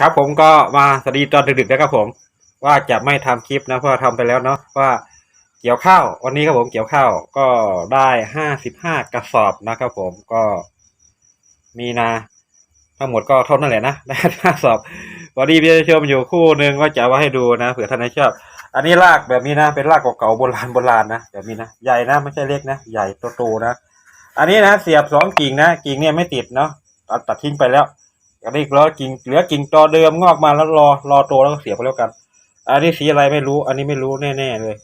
ครับผมก็มาสวัสดีตอนดึกๆนะครับผม ว่าจะไม่ทำคลิปนะเพราะทำไปแล้วเนาะว่าเกี่ยวข้าววันนี้ครับผมเกี่ยวข้าวก็ได้ห้าสิบห้ากระสอบนะครับผมก็มีนา ทั้งหมดก็เท่านั้นแหละนะได้ห้าสอบวันนี้พี่ชมอยู่คู่หนึ่งว่าจะเอาให้ดูนะเผื่อท่านชอบ อันนี้รากแบบนี้นะเป็นรากเก่าๆโบราณโบราณนะแบบนี้นะใหญ่นะไม่ใช่เล็กนะใหญ่โตๆนะ อันนี้นะเสียบสองกิ่งนะกิ่งเนี่ยไม่ติดเนาะตัดทิ้งไปแล้ว อันนี้รอกิ่งเหลือกิ่งตอเดิมงอกมาแล้วรอรอโตแล้วก็เสียไปแล้วกัน อันนี้สีอะไรไม่รู้ อันนี้ไม่รู้แน่ๆเลย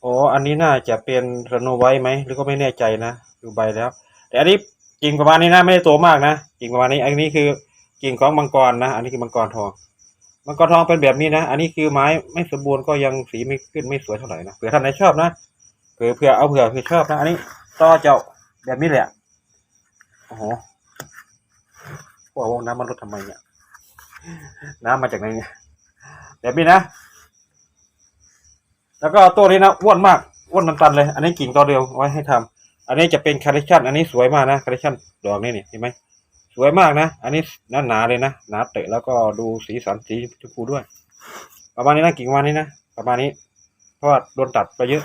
โอ้อันนี้น่าจะเป็นสโนไวท์ไหมหรือก็ไม่แน่ใจนะดูใบแล้ว แต่อันนี้กิ่งประมาณนี้นะไม่ได้โตมากนะกิ่งประมาณนี้ อันนี้คือกิ่งของมังกรนะ อันนี้คือมังกรทองมังกรทองเป็นแบบนี้นะ อันนี้คือไม้ไม่สมบูรณ์ก็ยังสีไม่ขึ้นไม่สวยเท่าไหร่นะเผื่อท่านไหนชอบนะเผื่อเผื่อเอาเผื่อเผื่อชอบนะ อันนี้ต่อเจ้าแบบนี้แหละโอ้โห วกน้ำมันลดทำไมเนี่ย น้ำมาจากไหนเนี่ยแบบนี้นะ แล้วก็ตัวนี้นะอ้วนมากอ้วนตันๆเลย อันนี้กิ่งตัวเดียวไว้ให้ทำอันนี้จะเป็นคาร์เนชั่นอันนี้สวยมากนะคาร์เนชั่นดอกนี่นี่เห็นไหมสวยมากนะ อันนี้หนาหนาเลยนะหนาเตะแล้วก็ดูสีสันสีชมพูด้วย ประมาณนี้นะกิ่งประมาณนี้นะประมาณนี้ เพราะว่าโดนตัดไปเยอะ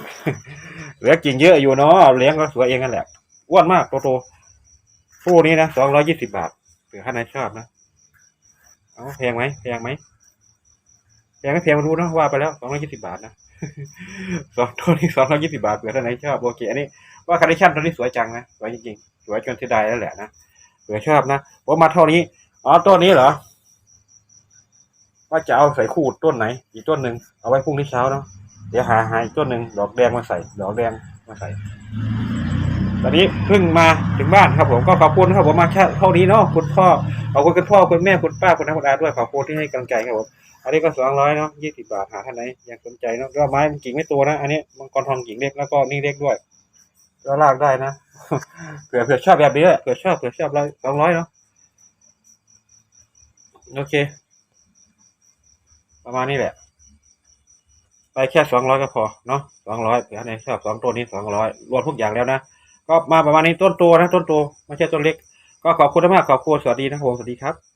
เหลือกิ่งเยอะอยู่เนาะเลี้ยงก็สวยเองนั่นแหละอ้วนมากโตๆคู่นี้นะสองร้อยี่สิบาท เผื่อท่านไหนชอบนะเอาแพงไหมแพงไหมแพงไม่แพงมาดูนะว่าไปแล้วสองร้อยยี่สิบาทนะสองตัวนี้สองร้อยยี่สิบาทเผื่อท่านไหนชอบโอเคอันนี้ว่าคาร์เนชั่นตัวนี้สวยจังนะสวยจริงๆสวยจนเสียดายแล้วแหละนะเผื่อชอบนะผมมาเท่านี้อ๋อต้นนี้เหรอว่าจะเอาใส่คู่ต้นไหน อีกต้นหนึ่งเอาไว้พรุ่งนี้เช้าเนาะเดี๋ยวหาหาอีกต้นหนึ่งดอกแดงมาใส่ ดอกแดงมาใส่ ตอนนี้เพิ่งมาถึงบ้านครับผมก็ขอบคุณครับผมมาแค่เท่านี้เนาะคุณพ่อขอบคุณคุณพ่อคุณแม่คุณป้าคุณน้าคุณอาด้วยขอบคุณที่ให้กำลังใจครับผมอันนี้ก็สองร้อยเนาะยี่สิบบาทหาท่านไหนอยากสนใจเนาะก็ไม้มันกิ่งไม่โตนะ อันนี้มังกรทองกิ่งเล็กแล้วก็นี่เล็กด้วยก็ลากได้นะเผื่อเผื่อชอบแบบนี้เผื่อชอบเผื่อชอบร้อยสองร้อยเนาะโอเค ประมาณนี้แหละไปแค่สองร้อยก็พอเนาะสองร้อยเผื่อท่านไหนชอบสองตัวนี้สองร้อยรวมทุกอย่างแล้วนะ ก็มาประมาณนี้ต้นโตนะต้นโตไม่ใช่ต้นเล็ก ก็ขอบคุณมากขอบคุณสวัสดีนะครับผมสวัสดีครับ